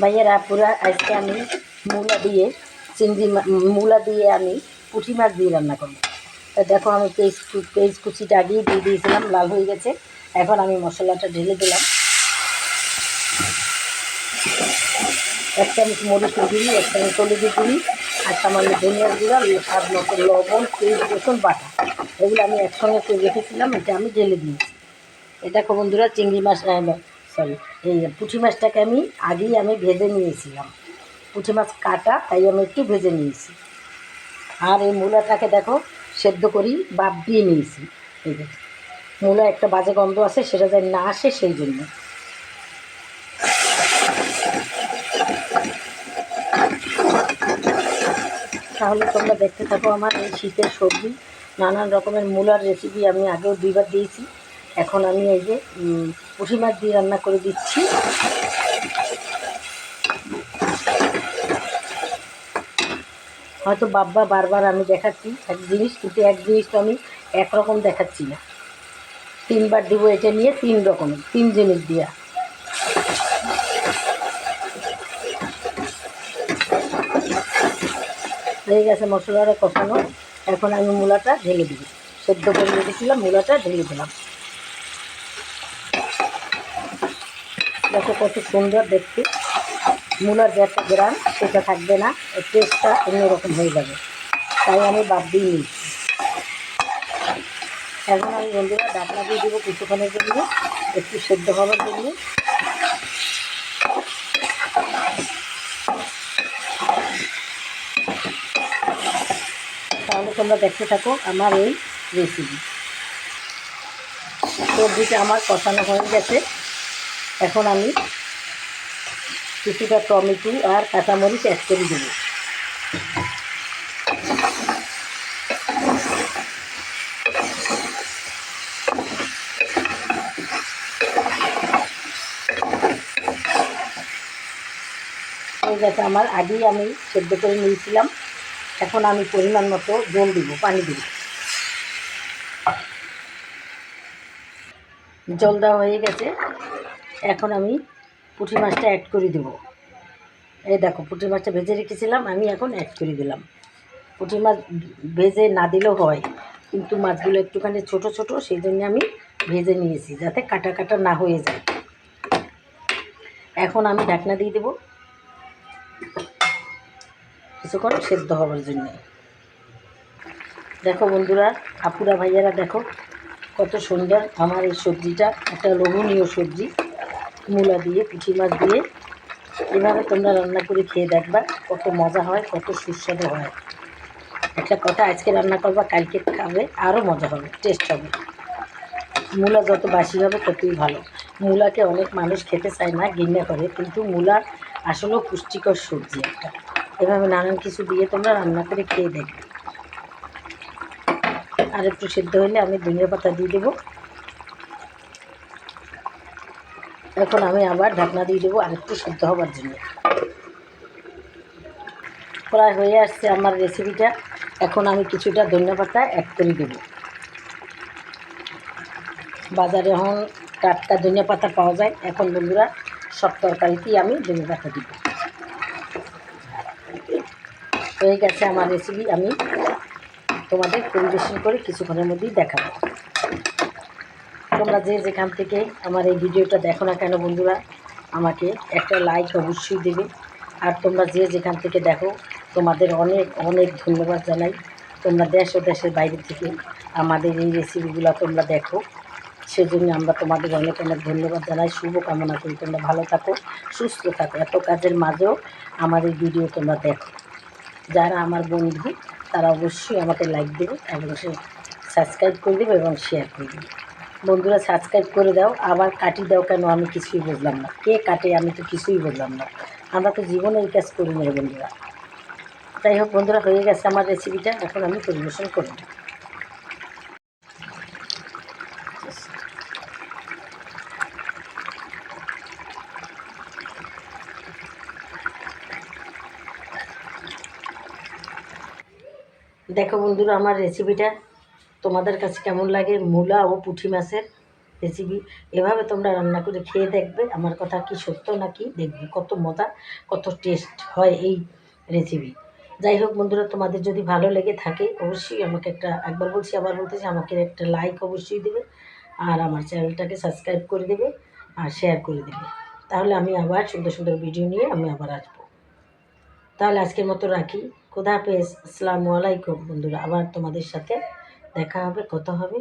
ভাইয়েরা পুরা আজকে আমি মূলা দিয়ে, চিংড়ি মূলা দিয়ে আমি পুঁটি মাছ দিয়ে রান্না করব। তা দেখো আমি পেঁয়াজ কু- পেঁয়াজ কুচিটা আগেই দিয়ে দিয়েছিলাম, লাল হয়ে গেছে। এখন আমি মশলাটা ঢেলে দিলাম। এক চামচ মরিচের গুঁড়ি, এক চামচ হলুদের গুঁড়ি, আর সামান্য ধনিয়ার গুঁড়া, স্বাদ মতো লবণ, পেঁয়াজ, রসুন, বাটা। এগুলো আমি একসঙ্গে করে রেখেছিলাম, এটা আমি ঢেলে দিয়েছি। এটা বন্ধুরা, চিংড়ি মাছ সরি, এই পুঁটি মাছটাকে আমি আগেই আমি ভেজে নিয়েছিলাম। পুঁটি মাছ কাটা, তাই আমি একটু ভেজে নিয়েছি। আর এই মূলাটাকে দেখো, সেদ্ধ করি, বাদ দিয়ে নিয়েছি। এই যে, মূলা একটা বাজে গন্ধ আছে, সেটা যেন না আসে সেই জন্য। তাহলে তোমরা দেখতে থাকো আমার এই শীতের সবজি, নানান রকমের মূলার রেসিপি আমি আগেও দুইবার দিয়েছি। এখন আমি এই যে পুঁটি মাছ দিয়ে রান্না করে দিচ্ছি। হয়তো বাব্বা বারবার আমি দেখাচ্ছি এক জিনিস, কিন্তু এক জিনিস তো আমি একরকম দেখাচ্ছি না। তিনবার দিব এটা নিয়ে তিন রকমের তিন জিনিস দিয়া। হয়ে গেছে মশলাটা কষানো। এখন আমি মূলাটা ঢেলে দিই সেদ্ধ করে রেখেছিলাম, মূলাটা ঢেলে দিলাম। দেখো কত সুন্দর দেখতে। মূলার যে একটা গ্রাম সেটা থাকবে না এর টেস্টটা অন্যরকম হয়ে যাবে। তাই আমি বাদ দিয়ে নিচ্ছি এখন আমি বন্ধুরা ডাকনা দিয়ে দেবো কিছুক্ষণের জন্য, একটু সেদ্ধ হওয়ার জন্য। তাহলে তোমরা দেখতে থাকো আমার এই রেসিপি সবজিটা আমার কষানো হয়ে গেছে। এখন আমি কিছুটা টমেটো আর কাঁচামরিচ অ্যাড করে দেবো। গেছে আমার আগেই আমি সেদ্ধ করে নিয়েছিলাম। এখন আমি পরিমাণ মতো জল দিব, পানি দিব। জল দেওয়া হয়ে গেছে। এখন আমি পুঁটি মাছটা অ্যাড করে দেবো। এই দেখো, পুঁটি মাছটা ভেজে রেখেছিলাম, আমি এখন অ্যাড করে দিলাম। পুঁটি মাছ ভেজে না দিলেও হয়, কিন্তু মাছগুলো একটুখানি ছোট ছোট, সেই জন্য আমি ভেজে নিয়েছি, যাতে কাটা কাটা না হয়ে যায়। এখন আমি ঢাকনা দিয়ে দেবো, কিছুক্ষণ সেদ্ধ হওয়ার জন্য। দেখো বন্ধুরা, আপুরা ভাইয়ারা দেখো, কত সুন্দর আমার এই সবজিটা, একটা লোভনীয় সবজি। মূলা দিয়ে পুঁটি মাছ দিয়ে এভাবে তোমরা রান্না করে খেয়ে দেখবা কত মজা হয়, কত সুস্বাদু হয়। একটা কথা, আজকে রান্না করবা, কালকে খাবে আরও মজা হবে টেস্ট হবে। মূলা যত বাসি হবে, ততই ভালো। মূলাকে অনেক মানুষ খেতে চায় না, ঘৃণা করে, কিন্তু মূলা আসলেও পুষ্টিকর সবজি একটা। এভাবে নানান কিছু দিয়ে তোমরা রান্না করে খেয়ে দেখবে। আর একটু সেদ্ধ হলে আমি ধনিয়া পাতা দিয়ে দেবো। এখন আমি আবার ঢাকনা দিয়ে দেবো আর একটু সেদ্ধ হবার জন্য। প্রায় হয়ে আসছে আমার রেসিপিটা এখন আমি কিছুটা ধনিয়া পাতা অ্যাড করে দেবো। বাজারে এখন টাটকা ধনিয়া পাতা পাওয়া যায়। এখন বন্ধুরা, সব তরকারিতেই আমি ধনিয়া পাতা দিব। হয়ে গেছে আমার রেসিপি আমি তোমাদের পরিবেশন করে কিছুক্ষণের মধ্যেই দেখাবো। তোমরা যে যেখান থেকে আমার এই ভিডিওটা দেখো না কেন বন্ধুরা, আমাকে একটা লাইক অবশ্যই দেবে। আর তোমরা যে যেখান থেকে দেখো, তোমাদের অনেক অনেক ধন্যবাদ জানাই। তোমরা দেশ ও দেশের বাইরে থেকে আমাদের এই রেসিপিগুলো তোমরা দেখো। সেজন্য আমরা তোমাদের অনেক অনেক ধন্যবাদ জানাই। শুভ কামনা করি। তোমরা ভালো থাকো, সুস্থ থাকো। এত কাজের মাঝেও আমার এই ভিডিও তোমরা দেখো। যারা আমার বন্ধু, তারা অবশ্যই আমাকে লাইক দেবে এবং সাবস্ক্রাইব করে দেবে এবং শেয়ার করে দেবে। বন্ধুরা সাবস্ক্রাইব করে দাও। আবার কাটি দাও কেন? আমি কিছুই বুঝলাম না। কে কাটে? আমি তো কিছুই বুঝলাম না। আমরা তো জীবনে এই কাজ করি না বন্ধুরা। যাই হোক বন্ধুরা, হয়ে গেছে আমার রেসিপিটা এখন আমি পরিবেশন করব। দেখো বন্ধুরা, আমার রেসিপিটা তোমাদের কাছে কেমন লাগে? মূলা ও পুঁটি মাছের রেসিপি এভাবে তোমরা রান্না করে খেয়ে দেখবে। আমার কথা কি সত্য নাকি? দেখবে কত মজা, কত টেস্ট হয় এই রেসিপি যাই হোক বন্ধুরা, তোমাদের যদি ভালো লেগে থাকে, অবশ্যই আমাকে একটা, একবার বলছি, আবার বলতেছি, আমাকে একটা লাইক অবশ্যই দেবে। আর আমার চ্যানেলটাকে সাবস্ক্রাইব করে দেবে আর শেয়ার করে দেবে। তাহলে আমি আবার সুন্দর সুন্দর ভিডিও নিয়ে আমি আবার আসব। তাহলে আজকের মতো রাখি। খোদা হাফেজ। আসসালামু আলাইকুম বন্ধুরা। আবার তোমাদের সাথে দেখা হবে কথা হবে।